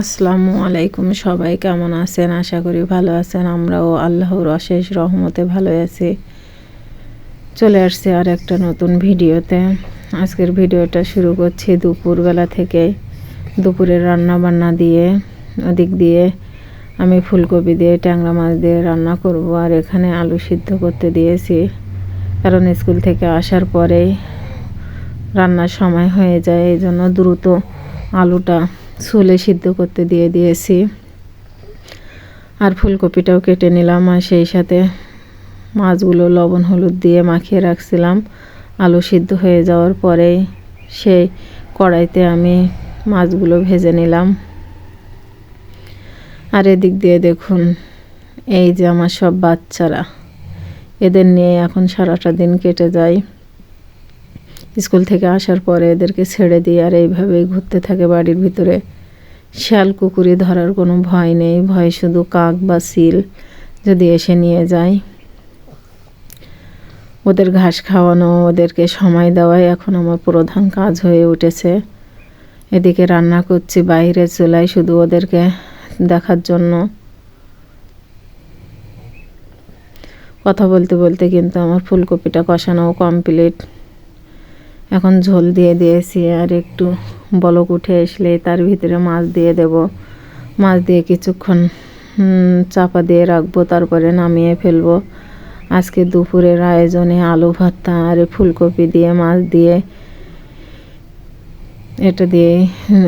আসসালামু আলাইকুম সবাই, কেমন আছেন? আশা করি ভালো আছেন। আমরাও আল্লাহর অশেষ রহমতে ভালো আছি। চলে আসছে আর একটা নতুন ভিডিওতে। আজকের ভিডিওটা শুরু করছি দুপুরবেলা থেকে। দুপুরের রান্না বান্না দিয়ে, ওদিক দিয়ে আমি ফুলকপি দিয়ে, ট্যাংরা মাছ দিয়ে রান্না করব। আর এখানে আলু সিদ্ধ করতে দিয়েছি। কারণ স্কুল থেকে আসার পরেই রান্নার সময় হয়ে যায়। এই জন্য দ্রুত আলুটা ছোলে সিদ্ধ করতে দিয়ে দিয়েছি। আর ফুলকপিটাও কেটে নিলাম আর সেই সাথে মাছগুলো লবণ হলুদ দিয়ে মাখিয়ে রাখছিলাম। আলু সিদ্ধ হয়ে যাওয়ার পরেই সেই কড়াইতে আমি মাছগুলো ভেজে নিলাম। আর এদিক দিয়ে দেখুন, এই যে আমার সব বাচ্চারা, এদের নিয়ে এখন সারাটা দিন কেটে যায়। স্কুল থেকে আসার পরে এদেরকে ছেড়ে দিই আর এইভাবেই ঘুরতে থাকে বাড়ির ভিতরে। শিয়াল কুকুরে ধরার কোনো ভয় নেই, ভয় শুধু কাক বা সিল যদি এসে নিয়ে যায়। ওদের ঘাস খাওয়ানো, ওদেরকে সময় দেওয়াই এখন আমার প্রধান কাজ হয়ে উঠেছে। এদিকে রান্না করছি, বাইরে চুলাই শুধু ওদেরকে দেখার জন্য। কথা বলতে বলতে কিন্তু আমার ফুলকপিটা কষানোও কমপ্লিট এখন ঝোল দিয়ে দিয়েছি আর একটু বলক উঠে আসলে তার ভিতরে মাছ দিয়ে দেব। মাছ দিয়ে কিছুক্ষণ চাপা দিয়ে রাখব, তারপরে নামিয়ে ফেলব। আজকে দুপুরের আয়োজনে আলু ভর্তা আর ফুলকপি দিয়ে, মাছ দিয়ে, এটা দিয়ে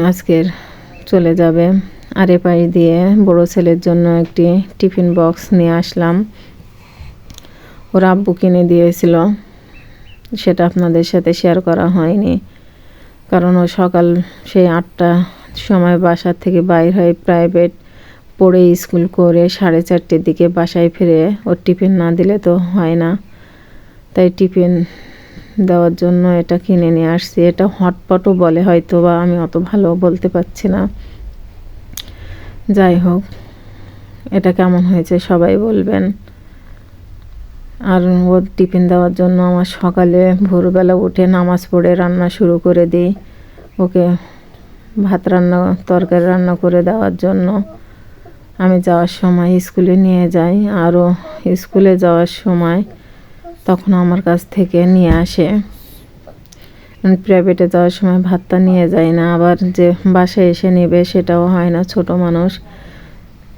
আজকের চলে যাবে। আর পাশ দিয়ে বড় ছেলের জন্য একটি টিফিন বক্স নিয়ে আসলাম। ওর আব্বু কিনে দিয়েছিল। সেটা আপনাদের সাথে শেয়ার করা হয়নি। কারণ ও সকাল সেই আটটা সময় বাসার থেকে বাইর হয় প্রাইভেট পড়ে স্কুল করে সাড়ে চারটের দিকে বাসায় ফিরে ওর টিফিন না দিলে তো হয় না। তাই টিফিন দেওয়ার জন্য এটা কিনে নিয়ে আসছি। এটা হটপটও বলে হয়তো বা আমি অত ভালো বলতে পারছি না। যাই হোক, এটা কেমন হয়েছে সবাই বলবেন। আর ওর টিফিন দেওয়ার জন্য আমার সকালে ভোরবেলা উঠে নামাজ পড়ে রান্না শুরু করে দিই। ওকে ভাত রান্না, তরকারি রান্না করে দেওয়ার জন্য আমি যাওয়ার সময় স্কুলে নিয়ে যাই। আরও স্কুলে যাওয়ার সময় তখন আমার কাছ থেকে নিয়ে আসে। প্রাইভেটে যাওয়ার সময় ভাতটা নিয়ে যায় না। আবার যে বাসায় এসে নেবে সেটাও হয় না। ছোট মানুষ।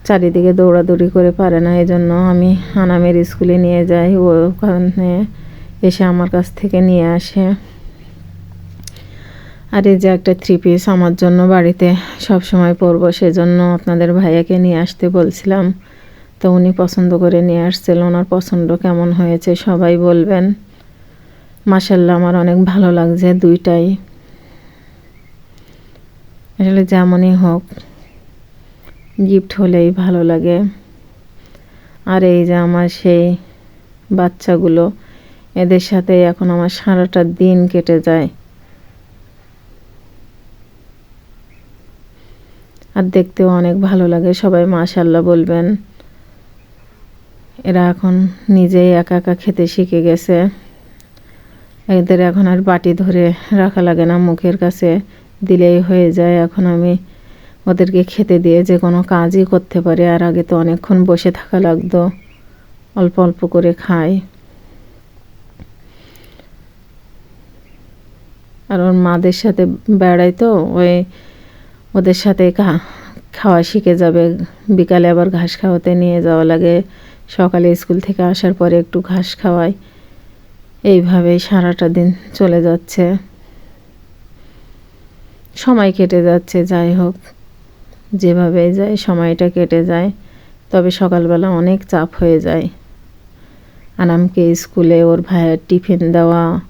চারিদিকে দৌড়াদৌড়ি করে পারে না এই জন্য আমি আনামের স্কুলে নিয়ে যাই। ওখানে এসে আমার কাছ থেকে নিয়ে আসে। আর এই যে একটা থ্রি পিস আমার জন্য বাড়িতে সব সময় পরবো, সেজন্য আপনাদের ভাইয়াকে নিয়ে আসতে বলছিলাম। তো উনি পছন্দ করে নিয়ে আসছিল, ওনার পছন্দ কেমন হয়েছে সবাই বলবেন। মাসাল্লাহ আমার অনেক ভালো লাগছে দুইটাই। আসলে যেমনই হোক। গিফট হলেই ভালো লাগে। আর এই যে আমার সেই বাচ্চাগুলো, এদের সাথে এখন আমার সারাটা দিন কেটে যায়। আর দেখতেও অনেক ভালো লাগে, সবাই মাশাল্লাহ বলবেন। এরা এখন নিজেই একা একা খেতে শিখে গেছে। এদের এখন আর বাটি ধরে রাখা লাগে না, মুখের কাছে দিলেই হয়ে যায়। এখন আমি ওদেরকে খেতে দিয়ে যে কোনো কাজই করতে পারে। আর আগে তো অনেকক্ষণ বসে থাকা লাগতো। অল্প অল্প করে খায়। আর ওর মাদের সাথে বেড়াই তো, ওই ওদের সাথে খাওয়া শিখে যাবে। বিকালে আবার ঘাস খাওয়াতে নিয়ে যাওয়া লাগে। সকালে স্কুল থেকে আসার পরে একটু ঘাস খাওয়াই এইভাবেই সারাটা দিন চলে যাচ্ছে। সময় কেটে যাচ্ছে, যাই হোক। যেভাবে যায়, সময়টা কেটে যায়, তবে সকালবেলা অনেক চাপ হয়ে যায়। আনামকে স্কুলে ওর ভাইয়ের টিফিন দেওয়া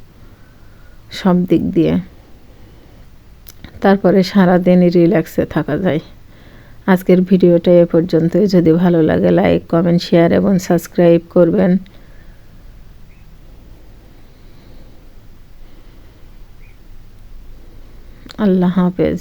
সব দিক দিয়ে। তারপরে সারাদিনই রিল্যাক্সে থাকা যায়। আজকের ভিডিওটা এ পর্যন্তই। যদি ভালো লাগে, লাইক, কমেন্ট, শেয়ার এবং সাবস্ক্রাইব করবেন। আল্লাহ হাফেজ।